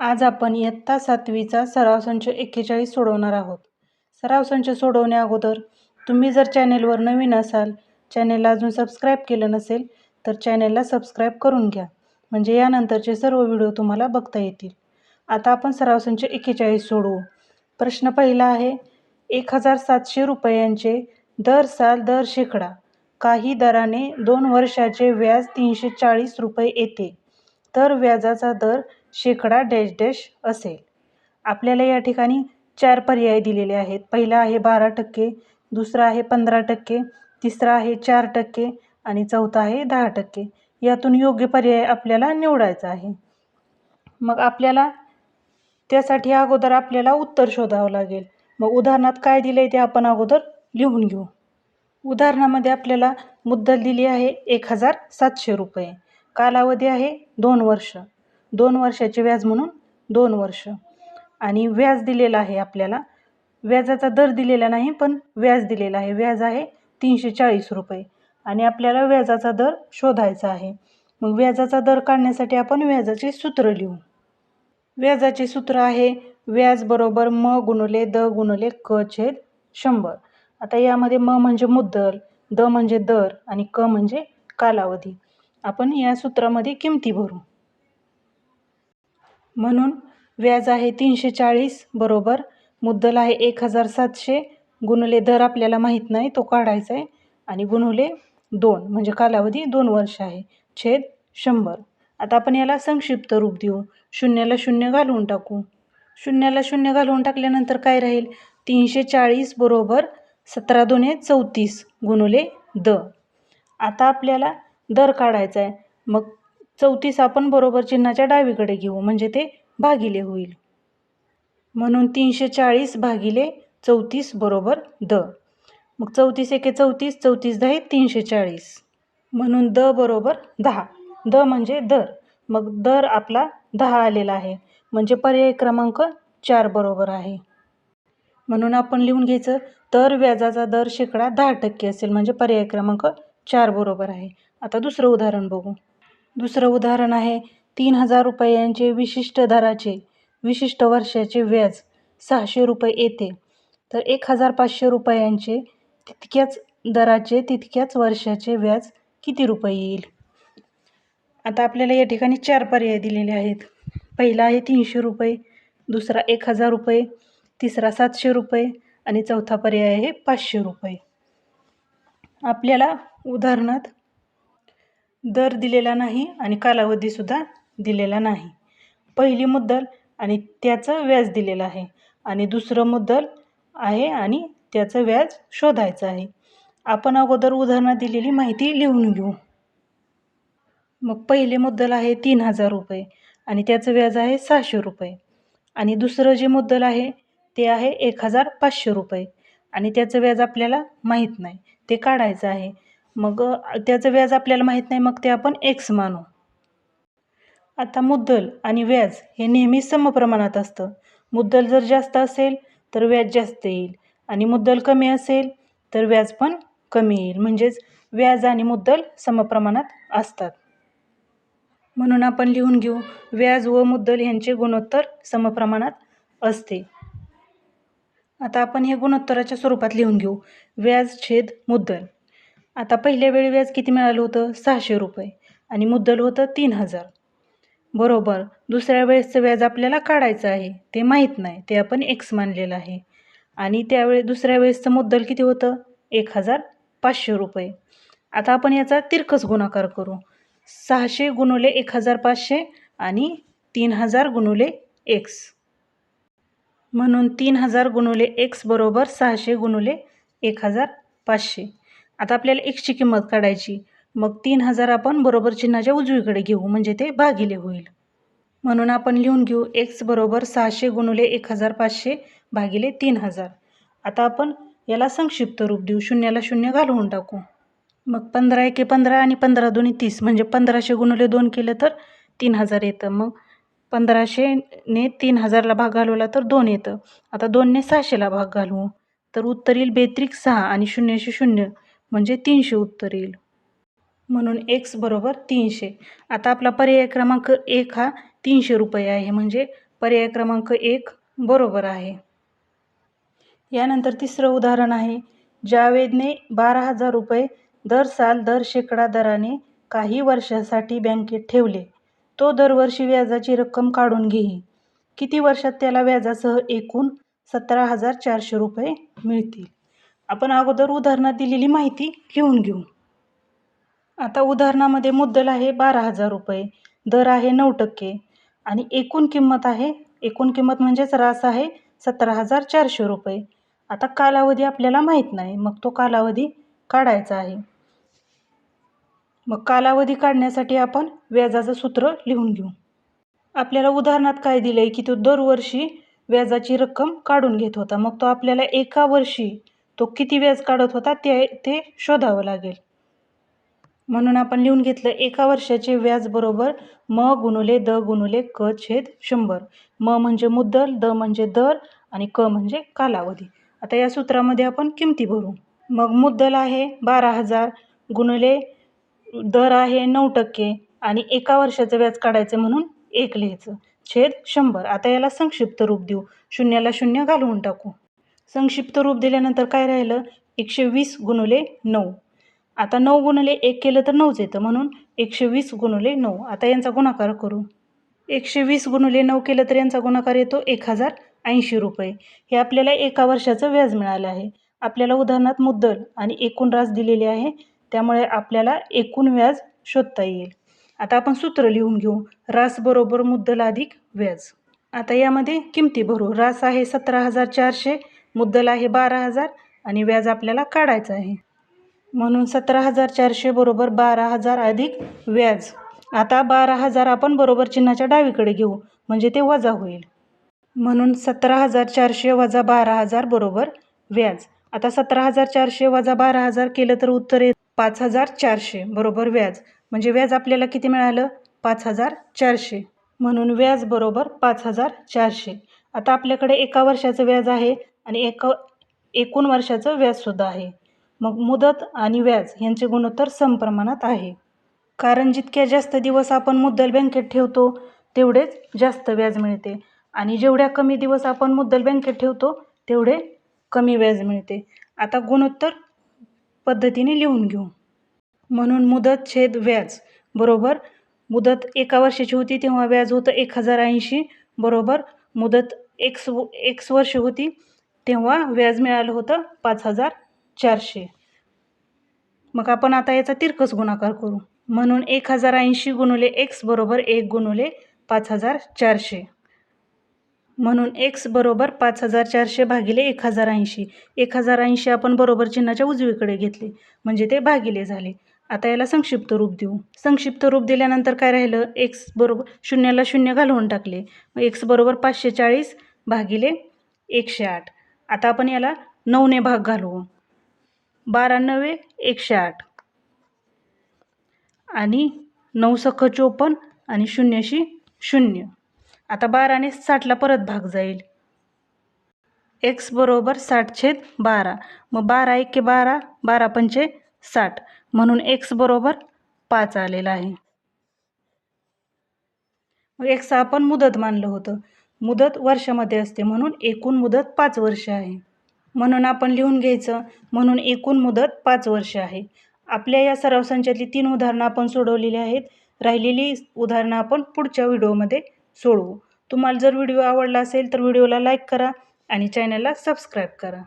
आज आपण इयत्ता सातवीचा सराव संच एक्केचाळीस सोडवणार आहोत. सराव संच सोडवण्या अगोदर तुम्ही जर चॅनेलवर नवीन असाल चॅनेलला अजून सबस्क्राईब केलं नसेल तर चॅनेलला सबस्क्राईब करून घ्या. म्हणजे यानंतरचे सर्व व्हिडिओ तुम्हाला बघता येतील. आता आपण सराव संच एक्केचाळीस सोडवू. प्रश्न पहिला आहे एक हजार सातशे रुपयांचे दर साल दर शेकडा. काही दराने दोन वर्षाचे व्याज तीनशे चाळीस रुपये येते. तर व्याजाचा दर शेकडा डॅश डॅश असेल. आपल्याला या ठिकाणी चार पर्याय दिलेले आहेत. पहिला आहे बारा टक्के दुसरा आहे पंधरा टक्के तिसरा आहे चार टक्के आणि चौथा आहे दहा टक्के. यातून योग्य पर्याय आपल्याला निवडायचा आहे. मग आपल्याला त्यासाठी अगोदर आपल्याला उत्तर शोधावं लागेल. मग उदाहरणात काय दिलं आहे ते आपण अगोदर लिहून घेऊ. उदाहरणामध्ये आपल्याला मुद्दल दिली आहे एक हजार सातशे रुपये. कालावधी आहे दोन वर्ष. दोन वर्षाचे व्याज म्हणून दोन वर्ष. आणि व्याज दिलेलं आहे आपल्याला. व्याजाचा दर दिलेला नाही पण व्याज दिलेला आहे. व्याज आहे तीनशे चाळीस रुपये. आणि आपल्याला व्याजाचा दर शोधायचा आहे. मग व्याजाचा दर काढण्यासाठी आपण व्याजाचे सूत्र लिहू. व्याजाचे सूत्र आहे व्याज बरोबर म गुणले द गुणले क छेद शंभर. आता यामध्ये म म्हणजे मुद्दल द म्हणजे दर आणि क म्हणजे कालावधी. आपण या सूत्रामध्ये किमती भरू. म्हणून व्याज आहे तीनशे चाळीस बरोबर. मुद्दल आहे एक हजार सातशे. गुणले दर आपल्याला माहीत नाही तो काढायचा आहे. आणि गुणवले दोन म्हणजे कालावधी दोन वर्ष आहे. छेद शंभर. आता आपण याला संक्षिप्त रूप देऊ. शून्याला शून्य घालवून टाकू. शून्याला शून्य घालवून टाकल्यानंतर काय राहील? तीनशे चाळीस बरोबर. सतरा दोने चौतीस गुणुले द. आता आपल्याला दर काढायचा आहे. मग चौतीस आपण बरोबर चिन्हाच्या डावीकडे घेऊ म्हणजे ते भागिले होईल. म्हणून तीनशे चाळीस भागिले चौतीस बरोबर द. मग चौतीस एके चौतीस चौतीस दहा तीनशे चाळीस. म्हणून द बरोबर दहा. द म्हणजे दर. मग दर आपला दहा आलेला आहे. म्हणजे पर्याय क्रमांक चार बरोबर आहे. म्हणून आपण लिहून घ्यायचं तर व्याजाचा दर शेकडा दहा टक्के असेल म्हणजे पर्याय क्रमांक चार बरोबर आहे. आता दुसरं उदाहरण बघू. दुसरं उदाहरण आहे तीन हजार रुपयांचे विशिष्ट दराचे विशिष्ट वर्षाचे व्याज सहाशे रुपये येते. तर एक हजार पाचशे रुपयांचे तितक्याच दराचे तितक्याच वर्षाचे व्याज किती रुपये येईल? आता आपल्याला या ठिकाणी चार पर्याय दिलेले आहेत. पहिला आहे तीनशे रुपये दुसरा एक हजार रुपये तिसरा सातशे रुपये आणि चौथा पर्याय आहे पाचशे रुपये. आपल्याला उदाहरणात दर दिलेला नाही आणि कालावधीसुद्धा दिलेला नाही. पहिली मुद्दल आणि त्याचं व्याज दिलेलं आहे आणि दुसरं मुद्दल आहे आणि त्याचं व्याज शोधायचं आहे. आपण अगोदर उदाहरणात दिलेली माहिती लिहून घेऊ. मग पहिले मुद्दल आहे तीन हजार रुपये आणि त्याचं व्याज आहे सहाशे रुपये. आणि दुसरं जे मुद्दल आहे ते आहे एक हजार पाचशे रुपये आणि त्याचं व्याज आपल्याला माहीत नाही. ते काढायचं आहे. मग त्याचं व्याज आपल्याला माहीत नाही मग ते आपण एक्स मानू. आता मुद्दल आणि व्याज हे नेहमी समप्रमाणात असतं. मुद्दल जर जास्त असेल तर व्याज जास्त येईल. आणि मुद्दल कमी असेल तर व्याज पण कमी येईल. म्हणजेच व्याज आणि मुद्दल समप्रमाणात असतात. म्हणून आपण लिहून घेऊ व्याज व मुद्दल यांचे गुणोत्तर समप्रमाणात असते. आता आपण हे गुणोत्तराच्या स्वरूपात लिहून घेऊ. व्याज छेद मुद्दल. आता पहिल्या वेळी व्याज किती मिळालं होतं? सहाशे रुपये. आणि मुद्दल होतं तीन हजार. बरोबर दुसऱ्या वेळेसचं व्याज आपल्याला काढायचं आहे ते माहीत नाही ते आपण एक्स मानलेलं आहे. आणि त्यावेळी दुसऱ्या वेळेसचं मुद्दल किती होतं? एक हजार पाचशे रुपये. आता आपण याचा तिरकस गुणाकार करू. सहाशे गुणुले एक हजार पाचशे आणि तीन हजार गुणुले एक्स म्हणून तीन हजार गुणुले एक्स बरोबर सहाशे गुणुले एक हजार पाचशे. आता आपल्याला एक्सची किंमत काढायची. मग तीन हजार आपण बरोबर चिन्हाच्या उजवीकडे घेऊ म्हणजे ते भागिले होईल. म्हणून आपण लिहून घेऊ एक्स बरोबर सहाशे गुणुले एक हजार पाचशे भागिले तीन हजार. आता आपण याला संक्षिप्त रूप देऊ शून्याला शून्य घालवून टाकू. मग पंधरा एके पंधरा आणि पंधरा दोन्ही तीस म्हणजे पंधराशे गुणुले दोन केलं तर तीन हजार येतं. मग पंधराशेने तीन हजारला भाग घालवला तर दोन येतं. आता दोनने सहाशेला भाग घालवू. तर उत्तर येईल बेत्रिक सहा आणि शून्यशे शून्य. म्हणजे तीनशे उत्तर येईल. म्हणून एक्स बरोबर तीनशे. आता आपला पर्याय क्रमांक एक हा तीनशे रुपये आहे. म्हणजे पर्याय क्रमांक एक बरोबर आहे. यानंतर तिसरं उदाहरण आहे. जावेदने बारा हजार रुपये दर साल दर शेकडा दराने काही वर्षासाठी बँकेत ठेवले तो दरवर्षी व्याजाची रक्कम काढून घेई. किती वर्षात त्याला व्याजासह एकूण सतरा हजार चारशे रुपये मिळतील? आपण अगोदर उदाहरणात दिलेली माहिती लिहून घेऊ. आता उदाहरणामध्ये मुद्दल आहे बारा हजार रुपये दर आहे नऊ टक्के आणि एकूण किंमत आहे एकूण किंमत म्हणजेच रास आहे सतरा हजार चारशे रुपये. आता कालावधी आपल्याला माहीत नाही मग तो कालावधी काढायचा आहे. मग कालावधी काढण्यासाठी आपण व्याजाचं सूत्र लिहून घेऊ. आपल्याला उदाहरणात काय दिलं आहे की तो दरवर्षी व्याजाची रक्कम काढून घेत होता मग तो आपल्याला एका वर्षी तो किती व्याज काढत होता ते ते शोधावं लागेल. म्हणून आपण लिहून घेतलं एका वर्षाचे व्याज बरोबर म गुणुले द गुणुले क छेद शंभर. म म्हणजे मुद्दल द म्हणजे दर आणि क म्हणजे कालावधी. आता या सूत्रामध्ये आपण किमती भरू. मग मुद्दल आहे बारा हजार गुणुले दर आहे नऊ टक्के आणि एका वर्षाचं व्याज काढायचं म्हणून एक लिहायचं. छेद शंभर. आता याला संक्षिप्त रूप देऊ. शून्याला शून्य घालवून टाकू. संक्षिप्त रूप दिल्यानंतर काय राहिलं? एकशे वीस गुणुले नऊ. आता नऊ गुणुले एक केलं तर नऊच येतं म्हणून एकशे वीस गुणुले नऊ. आता यांचा गुणाकार करू. एकशे वीस गुणुले नऊ केलं तर यांचा गुणाकार येतो एक हजार ऐंशी रुपये. हे आपल्याला एका वर्षाचं व्याज मिळालं आहे. आपल्याला उदाहरणात मुद्दल आणि एकूण रास दिलेली आहे. त्यामुळे आपल्याला एकूण व्याज शोधता येईल. आता आपण सूत्र लिहून घेऊ. रास बरोबर मुद्दल अधिक व्याज. आता यामध्ये किमती भरू. रास आहे सतरा हजार चारशे मुद्दल आहे बारा हजार आणि व्याज आपल्याला काढायचं आहे. म्हणून सतरा हजार चारशे बरोबर बारा हजार अधिक व्याज. आता बारा हजार आपण बरोबर चिन्हाच्या डावीकडे घेऊ म्हणजे ते वजा होईल. म्हणून सतरा हजार चारशे वजा बारा हजार बरोबर व्याज. आता सतरा हजार चारशे वजा बारा हजार केलं तर उत्तर येत पाच हजार चारशे बरोबर व्याज. म्हणजे व्याज आपल्याला किती मिळालं? पाच हजार चारशे. म्हणून व्याज बरोबर पाच हजार चारशे. आता आपल्याकडे एका वर्षाचं व्याज आहे आणि एका एकूण वर्षाचं व्याजसुद्धा आहे. मग मुदत आणि व्याज यांचे गुणोत्तर समप्रमाणात आहे. कारण जितक्या जास्त दिवस आपण मुद्दल बँकेत ठेवतो तेवढेच जास्त व्याज मिळते. आणि जेवढ्या कमी दिवस आपण मुद्दल बँकेत ठेवतो तेवढे कमी व्याज मिळते. आता गुणोत्तर पद्धतीने लिहून घेऊ. म्हणून मुदत छेद व्याज बरोबर मुदत एका वर्षाची होती तेव्हा व्याज होतं एक हजार ऐंशी बरोबर मुदत एक्स एक्स वर्ष होती तेव्हा व्याज मिळालं होतं पाच हजार चारशे. मग आपण आता याचा तिरकस गुणाकार करू. म्हणून एक हजार ऐंशी गुणुले एक्स बरोबर एक गुणुले पाच हजार चारशे. म्हणून एक्स बरोबर पाच हजार चारशे भागिले एक हजार ऐंशी. एक हजार ऐंशी आपण बरोबर चिन्हाच्या उजवीकडे घेतले. म्हणजे ते भागिले झाले. आता याला संक्षिप्त रूप देऊ. संक्षिप्त रूप दिल्यानंतर काय राहिलं? एक्स बरोबर शून्याला शून्य घालवून टाकले. मग एक्स बरोबर पाचशे चाळीस भागिले एकशे आठ. आता आपण याला नऊने भाग घालवू बारा नवे एकशे आठ. आणि नऊ सख चोपन्न आणि शून्यशी शून्य. आता बाराने साठला परत भाग जाईल. एक्स बरोबर साठ छेद बारा. मग बारा एके बारा बारा पंचे साठ. म्हणून एक्स बरोबर पाच आलेला आहे. मग एक्स आपण मुदत मानलं होतं. मुदत वर्षामध्ये असते म्हणून एकूण मुदत पाच वर्ष आहे. म्हणून आपण लिहून घ्यायचं म्हणून एकूण मुदत पाच वर्ष आहे. आपल्या या सराव संचातली तीन उदाहरणं आपण सोडवलेली आहेत. राहिलेली उदाहरणं आपण पुढच्या व्हिडिओमध्ये सोडवू. तुम्हाला जर व्हिडिओ आवडला असेल तर व्हिडिओला लाईक करा आणि चॅनलला सबस्क्राईब करा.